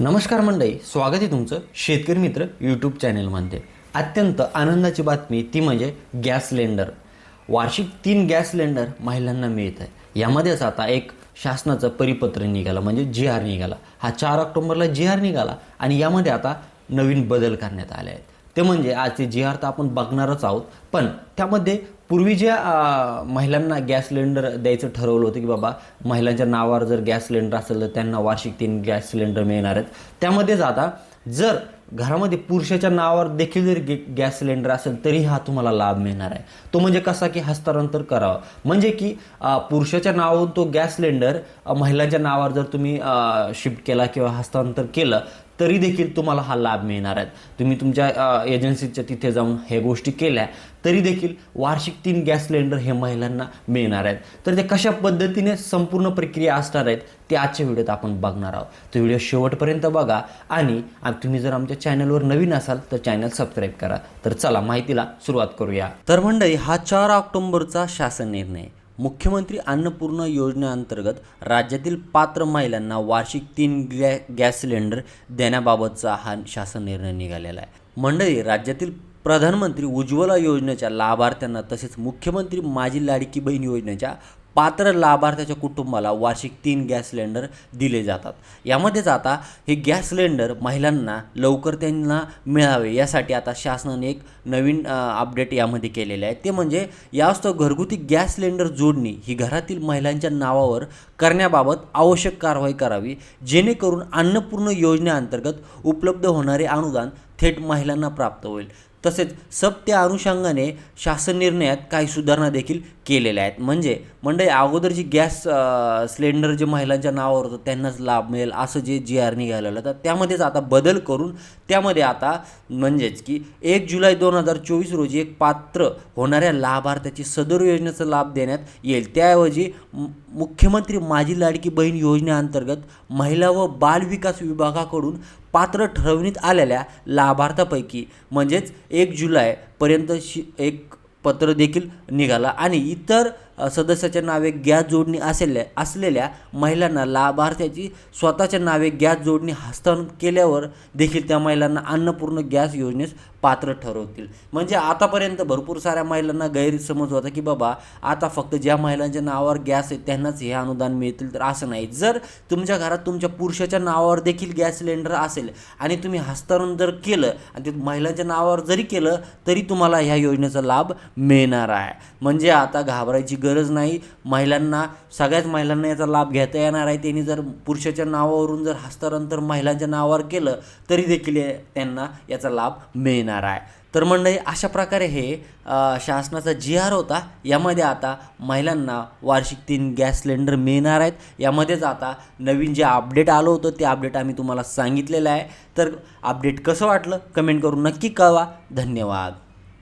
नमस्कार मंडळी स्वागत आहे तुमचं शेतकरी मित्र यूट्यूब चॅनलमध्ये अत्यंत आनंदाची बातमी ती म्हणजे गॅस सिलेंडर. वार्षिक तीन गॅस सिलेंडर महिलांना मिळत आहे. यामध्येच आता एक शासनाचं परिपत्र निघालं म्हणजे जी आर निघाला. हा चार ऑक्टोबरला जी आर निघाला आणि यामध्ये आता नवीन बदल करण्यात आले आहेत. ते म्हणजे आजचे जी आर तर आपण बघणारच आहोत. पण त्यामध्ये पूर्वी ज्या महिलांना गॅस सिलेंडर द्यायचं ठरवलं होतं की बाबा महिलांच्या नावावर जर गॅस सिलेंडर असेल तर त्यांना वार्षिक तीन गॅस सिलेंडर मिळणार आहेत. त्यामध्येच आता जर घरामध्ये पुरुषाच्या नावावर देखील जर गॅस सिलेंडर असेल तरी हा तुम्हाला लाभ मिळणार आहे. तो म्हणजे कसा की हस्तांतर करावं. म्हणजे की पुरुषाच्या नावावरून तो गॅस सिलेंडर महिलांच्या नावावर जर तुम्ही शिफ्ट केला किंवा हस्तांतर केलं तरी देखील तुम्हाला हा लाभ मिळणार आहे तुम्ही तुमच्या एजन्सीच्या तिथे जाऊन ह्या गोष्टी केल्या तरी देखील वार्षिक तीन गॅस सिलेंडर हे महिलांना मिळणार आहेत. तर ते कशा पद्धतीने संपूर्ण प्रक्रिया असणार आहेत ते आजच्या व्हिडिओत आपण बघणार आहोत. तो व्हिडिओ शेवटपर्यंत बघा आणि तुम्ही जर आमच्या चॅनलवर नवीन असाल तर चॅनल सबस्क्राईब करा. तर चला माहितीला सुरुवात करूया. तर मंडळी हा चार ऑक्टोबरचा शासन निर्णय. मुख्यमंत्री अन्नपूर्णा योजनेअंतर्गत राज्यातील पात्र महिलांना वार्षिक तीन गॅ गॅस सिलेंडर देण्याबाबतचा हा शासन निर्णय निघालेला आहे. मंडळी राज्यातील प्रधानमंत्री उज्ज्वला योजनेच्या लाभार्थ्यांना तसेच मुख्यमंत्री माझी लाडकी बहीण योजनेच्या पात्र लाभार्थ्याच्या कुटुंबाला वार्षिक तीन गॅस सिलेंडर दिले जातात. यामध्येच आता हे गॅस सिलेंडर महिलांना लवकर त्यांना मिळावे यासाठी आता शासनाने एक नवीन अपडेट यामध्ये केलेले आहे. ते म्हणजे यास्तव घरगुती गॅस सिलेंडर जोडणी ही घरातील महिलांच्या नावावर करण्याबाबत आवश्यक कारवाई करावी जेणेकरून अन्नपूर्ण योजनेअंतर्गत उपलब्ध होणारे अनुदान थेट महिलांना प्राप्त होईल. तसेच सब त्या अनुषंगाने शासन निर्णयात काही सुधारणा देखील केलेल्या आहेत. म्हणजे मंडळी अगोदर जी गॅस सिलेंडर जे महिलांच्या नावावर होतं त्यांनाच लाभ मिळेल असं जे जी आर निघालेलं तर त्यामध्येच आता बदल करून त्यामध्ये आता म्हणजेच की एक जुलै दोन हजार चोवीस रोजी एक पात्र होणाऱ्या लाभार्थ्याची सदर योजनेचा लाभ देण्यात येईल. त्याऐवजी मुख्यमंत्री माझी लाडकी बहीण योजनेअंतर्गत महिला व बाल विकास विभागाकडून पात्र ठरवण्यात आलेल्या लाभार्थापैकी म्हणजेच एक जुलैपर्यंत शि एक पत्र देखील निघाला. आणि इतर सदस्याच्या नावे गॅस जोडणी असलेल्या असलेल्या महिलांना लाभार्थ्याची स्वतःच्या नावे गॅस जोडणी हस्तांतरण केल्यावर देखील त्या महिलांना अन्नपूर्ण गॅस योजनेस पात्र ठरवतील. म्हणजे आतापर्यंत भरपूर साऱ्या महिलांना गैरसमज होता की बाबा आता फक्त ज्या महिलांच्या नावावर गॅस आहे त्यांनाच हे अनुदान मिळतील तर असं नाही. जर तुमच्या घरात तुमच्या पुरुषाच्या नावावर देखील गॅस सिलेंडर असेल आणि तुम्ही हस्तांतरण जर केलं आणि ते महिलांच्या नावावर जरी केलं तरी तुम्हाला ह्या योजनेचा लाभ मिळणार आहे. म्हणजे आता घाबरायची गरज नाही. महिलांना सगळ्याच महिलांना याचा लाभ घेता येणार आहे. त्यांनी जर पुरुषाच्या नावावरून जर हस्तांतर महिलांच्या नावावर केलं तरी देखील त्यांना याचा लाभ मिळणार आहे. तर मंडळी अशा प्रकारे हे शासनाचा जी आर होता यामध्ये आता महिलांना वार्षिक तीन गॅस सिलेंडर मिळणार आहेत. यामध्येच आता नवीन जे अपडेट आलं होतं ते अपडेट आम्ही तुम्हाला सांगितलेलं आहे. तर अपडेट कसं वाटलं कमेंट करून नक्की कळवा. धन्यवाद.